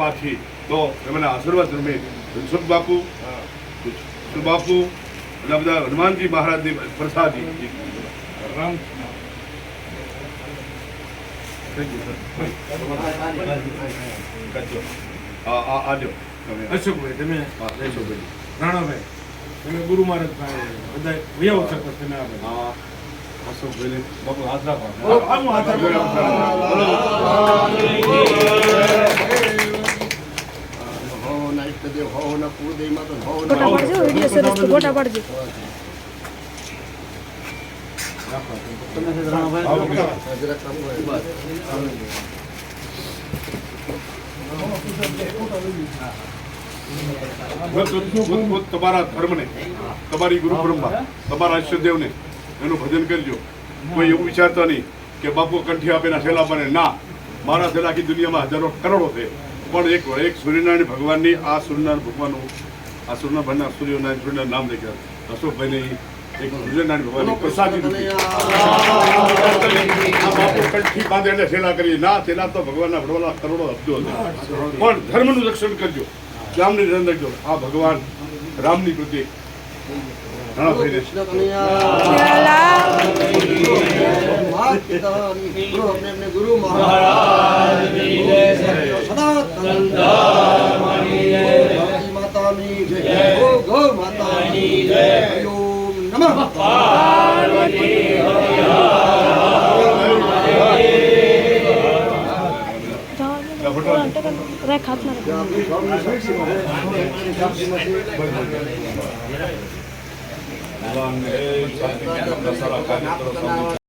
કૃપાથી તો એમને આશીર્વાદ રમે સુખ બાપુ બાપુ અને બધા હનુમાનજી મહારાજની પ્રસાદી રામ અશોકભાઈ તમે. રાણાભાઈ તમે ગુરુ મહારાજ બધા વૈયાવ છો તમે આ ભાઈ બાપુ હાથ રાખો હોય. ખુદ- ખુદ- ખુદ તમારા ધર્મને, તમારી ગુરુ બ્રહ્મા, તમારા ઈષ્ટદેવને એનું ભજન કરજો કોઈ એવું વિચારતા નહીં કે બાપુ કંઠી આપેના છેલ્લા બને ના, મારા છેલ્લા દુનિયામાં હજારો કરોડો છે પણ એક એક સૂર્યનારાયણ ભગવાનની આ સૂર્યનારાયણ ભગવાનનું આ સૂર્યનારાયણ સૂર્યનારાયણ સૂર્યનારાયણ નામ લખ્યા અશોકભાઈને એક સૂર્યનારાયણ ભગવાનની પ્રસાદી બાંધે એટલે છેલ્લા કરી ના તેના તો ભગવાનના વડવાલા કરોડો હબ્દો છે પણ ધર્મનું રક્ષણ કરજો રામની રક્ષણ કરજો આ ભગવાન રામની કૃતિ ઘણા ગુરુ મહારાજ માતાની જય ગો માતાની જય ઓમ નમઃ હાથમાં રાખ. ભગવાન એ